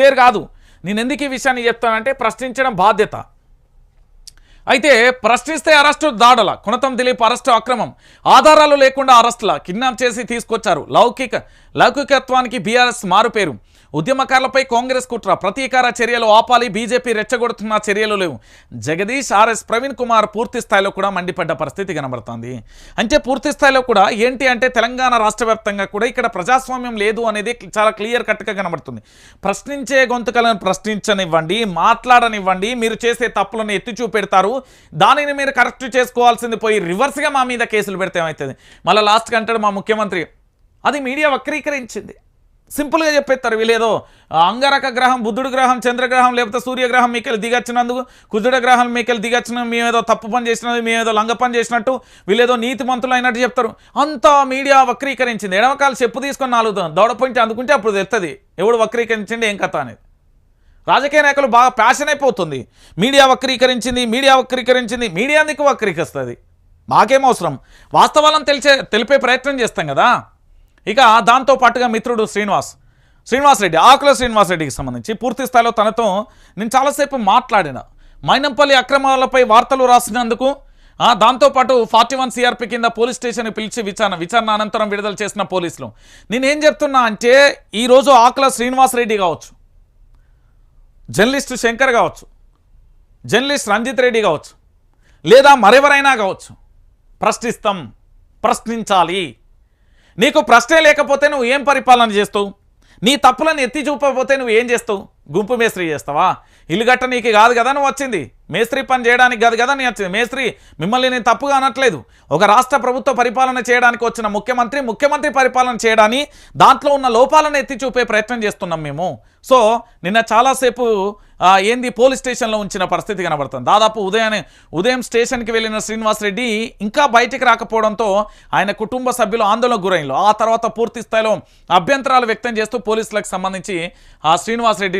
పేరు కాదు. నేను ఎందుకు ఈ విషయాన్ని చెప్తానంటే ప్రశ్నించడం బాధ్యత. అయితే ప్రశ్నిస్తే అరెస్టు దాడుల కుణతం దిలీప్ అరెస్టు అక్రమం. ఆధారాలు లేకుండా అరెస్టుల కిడ్నాప్ చేసి తీసుకొచ్చారు. లౌకిక లౌకికత్వానికి బీఆర్ఎస్ మారుపేరు. ఉద్యమకారులపై కాంగ్రెస్ కుట్ర ప్రతీకార చర్యలు ఆపాలి బీజేపీ రెచ్చగొడుతున్న చర్యలు లేవు. జగదీష్ ఆర్ఎస్ ప్రవీణ్ కుమార్ పూర్తి స్థాయిలో కూడా మండిపడ్డ పరిస్థితి కనబడుతోంది. అంటే పూర్తి స్థాయిలో కూడా ఏంటి అంటే తెలంగాణ రాష్ట్ర కూడా ఇక్కడ ప్రజాస్వామ్యం లేదు అనేది చాలా క్లియర్ కట్గా కనబడుతుంది. ప్రశ్నించే గొంతుకలను ప్రశ్నించనివ్వండి మాట్లాడనివ్వండి మీరు చేసే తప్పులను ఎత్తి చూపెడతారు దానిని మీరు కరెక్ట్ చేసుకోవాల్సింది పోయి రివర్స్గా మా మీద కేసులు పెడితే ఏమవుతుంది మళ్ళీ లాస్ట్కి అంటాడు మా ముఖ్యమంత్రి అది మీడియా వక్రీకరించింది. సింపుల్గా చెప్పేస్తారు వీళ్ళేదో అంగరక అంగారక గ్రహం బుద్ధుడు గ్రహం చంద్రగ్రహం లేకపోతే సూర్యగ్రహం మీకెళ్ళి దిగచ్చినందుకు కుజుడ గ్రహం మీకెళ్ళి దిగచ్చిన మేమేదో తప్పు పని చేసినది మేమేదో లంగ పని చేసినట్టు వీళ్ళేదో నీతి మంతులు అయినట్టు చెప్తారు. అంతా మీడియా వక్రీకరించింది. ఎడమకాలు చెప్పు తీసుకొని నాలుగు దౌడ పాయింట్ అందుకుంటే అప్పుడు తెలుస్తుంది ఎవడు వక్రీకరించండి ఏం కథ అనేది. రాజకీయ నాయకులు బాగా ప్యాషన్ అయిపోతుంది. మీడియా వక్రీకరించింది మీడియా వక్రీకరించింది మీడియా ఎందుకు వక్రీకరిస్తుంది? మాకేం అవసరం? వాస్తవాలను తెలిసే తెలిపే ప్రయత్నం చేస్తాం కదా. ఇక దాంతో పాటుగా మిత్రుడు శ్రీనివాస్. శ్రీనివాస్ రెడ్డి ఆకుల శ్రీనివాస్ రెడ్డికి సంబంధించి పూర్తి స్థాయిలో తనతో నేను చాలాసేపు మాట్లాడిన. మైనంపల్లి అక్రమాలపై వార్తలు రాసినందుకు దాంతోపాటు ఫార్టీ వన్ సిఆర్పి కింద పోలీస్ స్టేషన్కి పిలిచి విచారణ విచారణ అనంతరం విడుదల చేసిన పోలీసులు. నేనేం చెప్తున్నా అంటే ఈరోజు ఆకుల శ్రీనివాస్ రెడ్డి కావచ్చు. జర్నలిస్ట్ శంకర్ కావచ్చు జర్నలిస్ట్ రంజిత్ రెడ్డి కావచ్చు లేదా మరెవరైనా కావచ్చు ప్రశ్నిస్తాం ప్రశ్నించాలి. నీకు ప్రశ్నే లేకపోతే నువ్వు ఏం పరిపాలన చేస్తావు? నీ తప్పులను ఎత్తి చూపకపోతే నువ్వు ఏం చేస్తావు? గుంపు మేస్త్రి చేస్తావా? ఇల్లు గట్ట నీకు కాదు కదా నువ్వు వచ్చింది. మేస్త్రి పని చేయడానికి కాదు కదా నేను వచ్చింది మేస్త్రి మిమ్మల్ని నేను తప్పుగా అనట్లేదు. ఒక రాష్ట్ర ప్రభుత్వ పరిపాలన చేయడానికి వచ్చిన ముఖ్యమంత్రి ముఖ్యమంత్రి పరిపాలన చేయడాన్ని దాంట్లో ఉన్న లోపాలను ఎత్తి చూపే ప్రయత్నం చేస్తున్నాం మేము. సో నిన్న చాలాసేపు ఏంది పోలీస్ స్టేషన్లో ఉంచిన పరిస్థితి కనబడుతుంది. దాదాపు ఉదయాన్నే ఉదయం స్టేషన్కి వెళ్ళిన శ్రీనివాస్ రెడ్డి ఇంకా బయటికి రాకపోవడంతో ఆయన కుటుంబ సభ్యులు ఆందోళనకు గురైనలు ఆ తర్వాత పూర్తి స్థాయిలో అభ్యంతరాలు వ్యక్తం చేస్తూ పోలీసులకు సంబంధించి ఆ శ్రీనివాస్ రెడ్డి